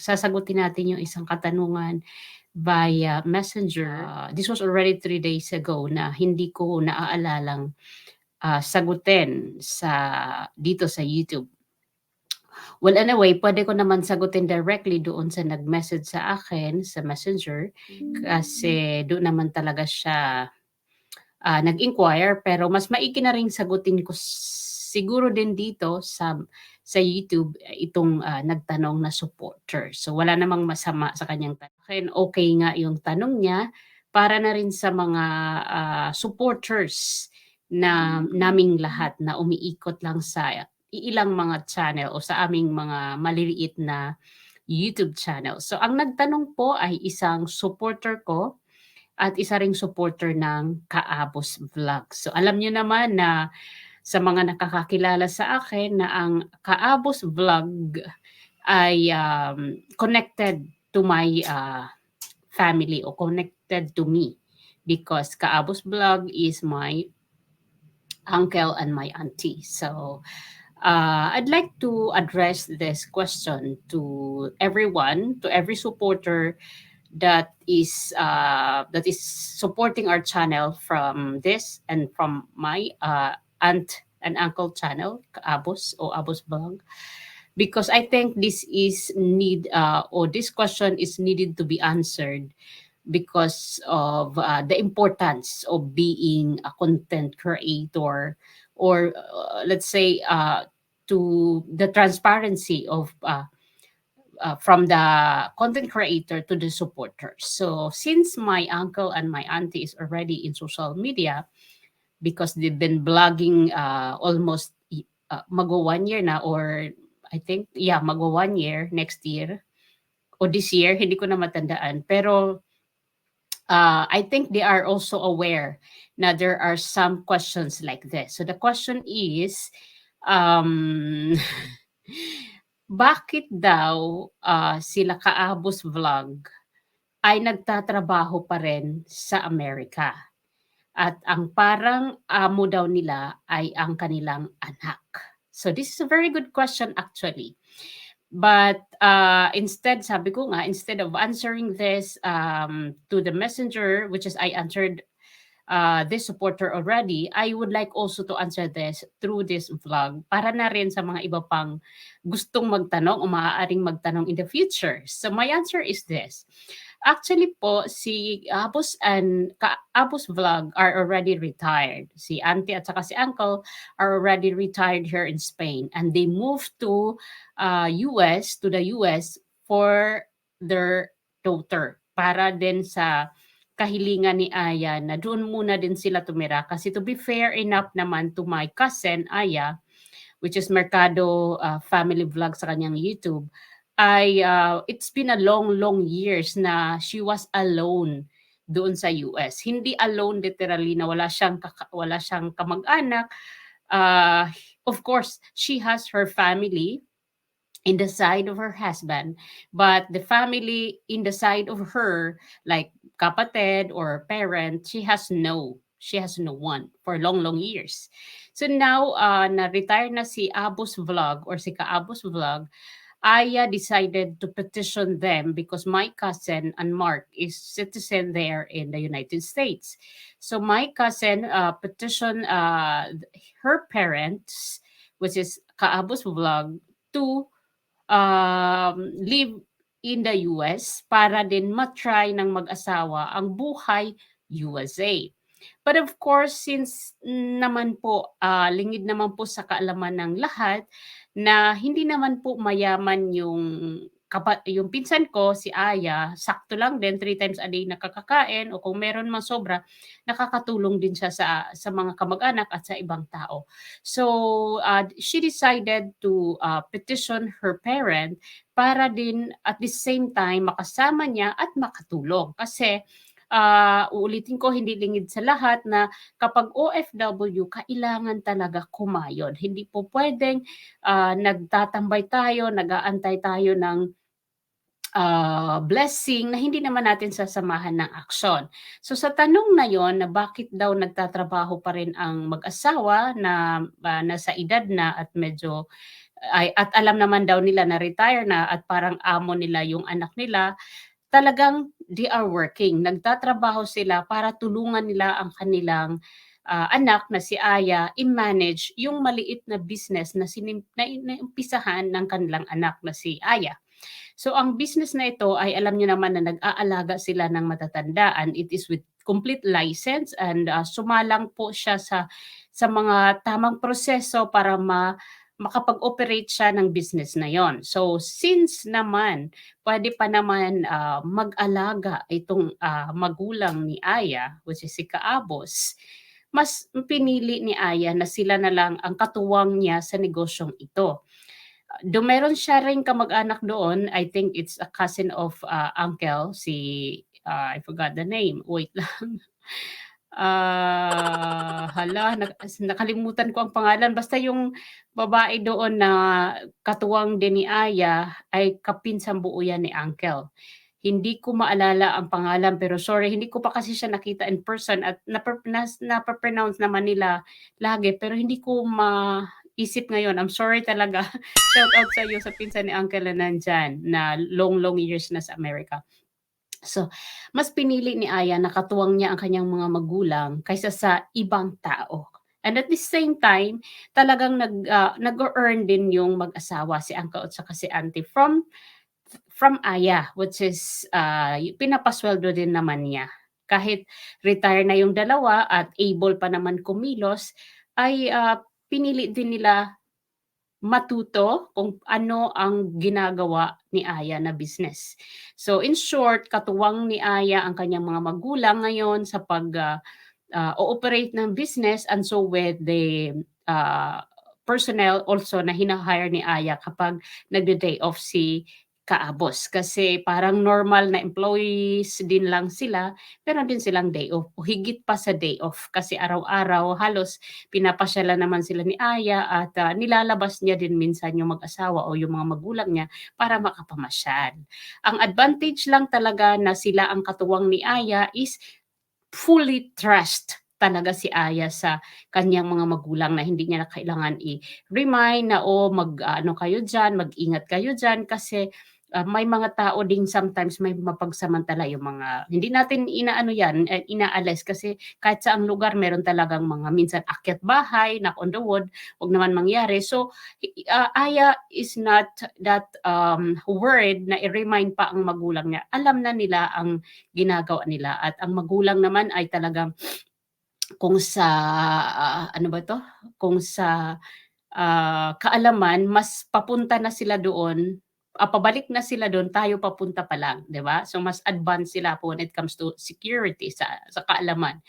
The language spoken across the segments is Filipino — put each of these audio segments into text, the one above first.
sasagutin natin yung isang katanungan via Messenger. Uh, this was already three days ago na hindi ko naaalalang uh, sagutin sa dito sa YouTube. Well, anyway, pwede ko naman sagutin directly doon sa nag-message sa akin sa Messenger kasi doon naman talaga siya uh, nag-inquire pero mas maigi na rin sagutin ko siguro din dito sa sa YouTube itong uh, nagtanong na supporter. So wala namang masama sa kanyang tanong. Okay nga yung tanong niya para na rin sa mga uh, supporters na naming lahat na umiikot lang sa ilang mga channel o sa aming mga maliliit na YouTube channel. So ang nagtanong po ay isang supporter ko at isa ring supporter ng Kaabos Vlog. So alam niyo naman na sa mga nakakakilala sa akin na ang Kaabos Vlog ay um, connected to my uh, family or connected to me because Kaabos Vlog is my uncle and my auntie. So uh, I'd like to address this question to everyone, to every supporter that is uh, that is supporting our channel from this and from my uh, aunt and uncle channel, Abos or Abos blog, because I think this is need uh, or this question is needed to be answered because of uh, the importance of being a content creator or uh, let's say uh, to the transparency of uh, uh, from the content creator to the supporters. So since my uncle and my auntie is already in social media, because they've been blogging uh, almost uh, mago one year na or I think yeah mago one year next year o this year hindi ko na matandaan. Pero uh, I think they are also aware na there are some questions like this. So the question is um bakit daw uh, sila kaabos vlog ay nagtatrabaho pa rin sa Amerika at ang parang amo daw nila ay ang kanilang anak. So this is a very good question actually. But uh, instead, sabi ko nga, instead of answering this um, to the messenger, which is I answered uh, this supporter already, I would like also to answer this through this vlog para na rin sa mga iba pang gustong magtanong o maaaring magtanong in the future. So my answer is this. Actually po, si Abos and Ka Abos Vlog are already retired. Si auntie at saka si uncle are already retired here in Spain and they moved to uh, US, to the US for their daughter para din sa kahilingan ni Aya na doon muna din sila tumira kasi to be fair enough naman to my cousin Aya which is Mercado uh, Family Vlog sa kanyang YouTube ay uh, it's been a long long years na she was alone doon sa US. Hindi alone literally na wala siyang wala siyang kamag-anak. Uh, of course, she has her family in the side of her husband, but the family in the side of her like kapatid or parent, she has no she has no one for long long years. So now uh, na retire na si Abos Vlog or si Kaabos Vlog, Aya decided to petition them because my cousin and Mark is citizen there in the United States. So my cousin uh, petitioned uh, her parents, which is Kaabos Vlog, to um, live in the US para din matry ng mag-asawa ang buhay USA. But of course, since naman po, uh, lingid naman po sa kaalaman ng lahat, na hindi naman po mayaman yung kapa yung pinsan ko, si Aya, sakto lang din, three times a day nakakakain o kung meron mang sobra, nakakatulong din siya sa, sa mga kamag-anak at sa ibang tao. So, uh, she decided to uh, petition her parent para din at the same time makasama niya at makatulong. Kasi uh, uulitin ko, hindi lingid sa lahat na kapag OFW, kailangan talaga kumayod. Hindi po pwedeng uh, nagtatambay tayo, nag-aantay tayo ng uh, blessing na hindi naman natin sasamahan ng aksyon. So sa tanong na yon na bakit daw nagtatrabaho pa rin ang mag-asawa na uh, nasa edad na at medyo ay at alam naman daw nila na retire na at parang amo nila yung anak nila, talagang they are working. Nagtatrabaho sila para tulungan nila ang kanilang ah, anak na si Aya i-manage yung maliit na business na, sinim, ng kanilang anak na si Aya. So ang business na ito ay alam niyo naman na nag-aalaga sila ng matatandaan. It is with complete license and ah, sumalang po siya sa sa mga tamang proseso para ma makapag-operate siya ng business na yon. So since naman pwede pa naman ah, mag-alaga itong ah, magulang ni Aya, which is si Kaabos, mas pinili ni Aya na sila na lang ang katuwang niya sa negosyong ito. Do meron siya ring kamag-anak doon, I think it's a cousin of ah, uncle, si ah, I forgot the name, wait lang. Ah, hala, nak nakalimutan ko ang pangalan, basta yung babae doon na katuwang din ni Aya ay kapinsang buo yan ni uncle. Hindi ko maalala ang pangalan pero sorry, hindi ko pa kasi siya nakita in person at napa nas napa-pronounce naman nila lagi pero hindi ko maisip ngayon. I'm sorry talaga. Shout out sa iyo sa pinsan ni uncle na nandiyan na long, long years na sa Amerika. So, mas pinili ni Aya na katuwang niya ang kanyang mga magulang kaysa sa ibang tao. And at the same time, talagang nag ah, nag-earn din yung mag-asawa si uncle at saka si auntie from from Aya which is y- pinapasweldo din naman niya. Kahit retire na yung dalawa at able pa naman kumilos, ay ah, pinili din nila matuto kung ano ang ginagawa ni Aya na business. So in short, katuwang ni Aya ang kanyang mga magulang ngayon sa pag ah, ah, ooperate ng business and so with the ah, personnel also na hinahire ni Aya kapag nagde-day off si Kaabos. Kasi parang normal na employees din lang sila, pero din silang day off. O higit pa sa day off kasi araw-araw halos pinapasyala naman sila ni Aya at ah, nilalabas niya din minsan yung mag-asawa o yung mga magulang niya para makapamasyal. Ang advantage lang talaga na sila ang katuwang ni Aya is fully trust talaga si Aya sa kanyang mga magulang na hindi niya na kailangan i-remind na o mag ano kayo diyan, mag-ingat kayo diyan kasi ah, may mga tao ding sometimes may mapagsamantala yung mga hindi natin inaano yan, eh, inaalis kasi kahit saang lugar meron talagang mga minsan akyat bahay, knock on the wood, wag naman mangyari. So ah, Aya is not that um, worried na i-remind pa ang magulang niya. Alam na nila ang ginagawa nila at ang magulang naman ay talagang kung sa ah, ano ba to? Kung sa ah, kaalaman mas papunta na sila doon, ah, pabalik na sila doon, tayo papunta pa lang, 'di ba? So mas advanced sila po when it comes to security sa sa kaalaman.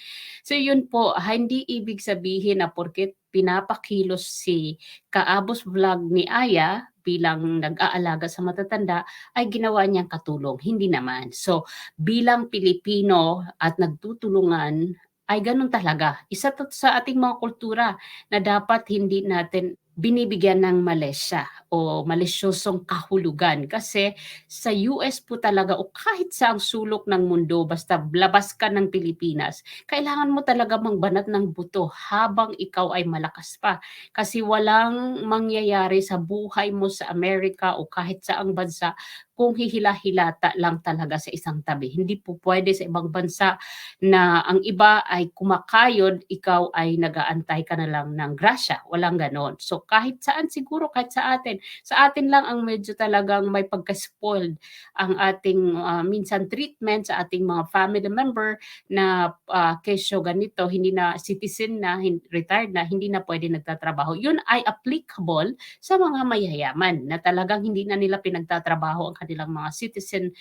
So yun po, ah, hindi ibig sabihin na porket pinapakilos si Kaabos Vlog ni Aya bilang nag-aalaga sa matatanda ay ginawa niyang katulong. Hindi naman. So bilang Pilipino at nagtutulungan ay ganun talaga. Isa to sa ating mga kultura na dapat hindi natin binibigyan ng malesya o malisyosong kahulugan kasi sa US po talaga o kahit sa ang sulok ng mundo basta labas ka ng Pilipinas kailangan mo talaga mangbanat ng buto habang ikaw ay malakas pa kasi walang mangyayari sa buhay mo sa Amerika o kahit saang bansa kung hihila-hilata lang talaga sa isang tabi. Hindi po pwede sa ibang bansa na ang iba ay kumakayod, ikaw ay nagaantay ka na lang ng grasya. Walang ganon. So kahit saan siguro, kahit sa atin, sa atin lang ang medyo talagang may pagka-spoiled ang ating ah, minsan treatment sa ating mga family member na ah, kesyo ganito, hindi na citizen na, retired na, hindi na pwede nagtatrabaho. Yun ay applicable sa mga mayayaman na talagang hindi na nila pinagtatrabaho ang kanilang mga citizen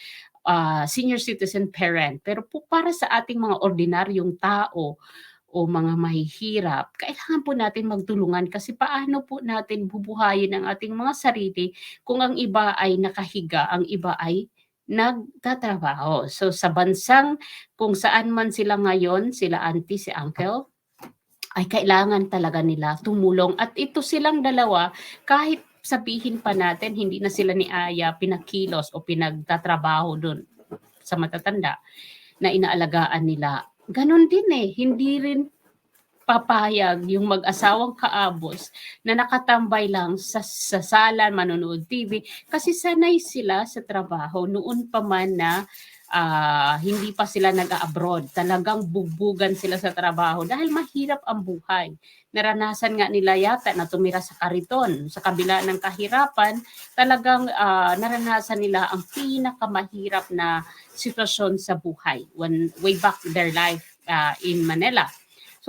ah, senior citizen parent. Pero po para sa ating mga ordinaryong tao o mga mahihirap, kailangan po natin magtulungan kasi paano po natin bubuhayin ang ating mga sarili kung ang iba ay nakahiga, ang iba ay nagtatrabaho. So sa bansang kung saan man sila ngayon, sila auntie, si uncle, ay kailangan talaga nila tumulong. At ito silang dalawa, kahit sabihin pa natin hindi na sila ni Aya pinakilos o pinagtatrabaho doon sa matatanda na inaalagaan nila. Ganon din eh, hindi rin papayag yung mag-asawang kaabos na nakatambay lang sa, sa sala, manonood TV, kasi sanay sila sa trabaho. Noon pa man na ah, hindi pa sila nag-abroad. Talagang bugbugan sila sa trabaho dahil mahirap ang buhay. Naranasan nga nila yata na tumira sa kariton. Sa kabila ng kahirapan, talagang ah, naranasan nila ang pinakamahirap na sitwasyon sa buhay when way back their life ah, in Manila.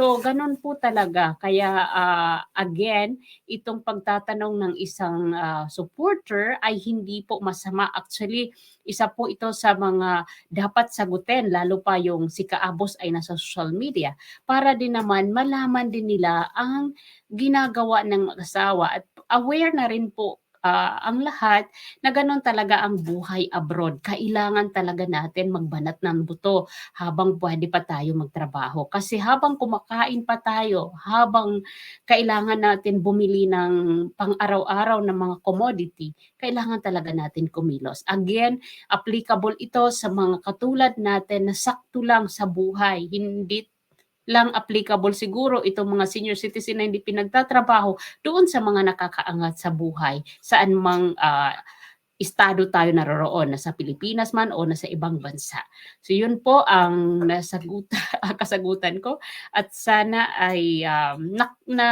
So, ganun po talaga. Kaya, ah, again, itong pagtatanong ng isang ah, supporter ay hindi po masama. Actually, isa po ito sa mga dapat sagutin, lalo pa yung si Kaabos ay nasa social media, para din naman malaman din nila ang ginagawa ng mag-asawa at aware na rin po ah, ang lahat na ganun talaga ang buhay abroad. Kailangan talaga natin magbanat ng buto habang pwede pa tayo magtrabaho. Kasi habang kumakain pa tayo, habang kailangan natin bumili ng pang-araw-araw na mga commodity, kailangan talaga natin kumilos. Again, applicable ito sa mga katulad natin na sakto lang sa buhay, hindi lang applicable siguro itong mga senior citizen na hindi pinagtatrabaho doon sa mga nakakaangat sa buhay, saan mang ah, estado tayo naroroon, nasa Pilipinas man o nasa ibang bansa. So yun po ang nasagutan, kasagutan ko at sana ay um, na, na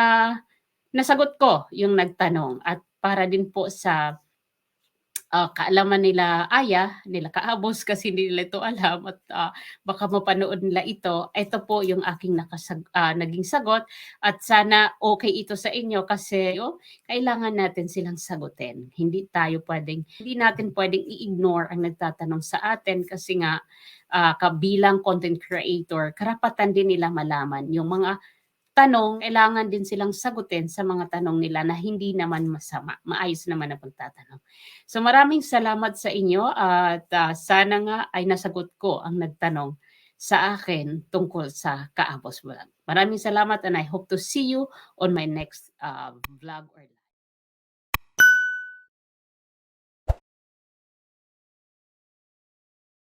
nasagot ko yung nagtanong at para din po sa ah, kaalaman nila Aya, nila Kaabos kasi hindi nila ito alam at ah, baka mapanood nila ito. Ito po yung aking nakasag, ah, naging sagot at sana okay ito sa inyo kasi oh, kailangan natin silang sagutin. Hindi tayo pwedeng, hindi natin pwedeng i-ignore ang nagtatanong sa atin kasi nga ah, kabilang content creator, karapatan din nila malaman yung mga tanong, kailangan din silang sagutin sa mga tanong nila na hindi naman masama. Maayos naman ang pagtatanong. So maraming salamat sa inyo at ah, sana nga ay nasagot ko ang nagtanong sa akin tungkol sa Kaabos Vlog. Maraming salamat and I hope to see you on my next ah, vlog or live.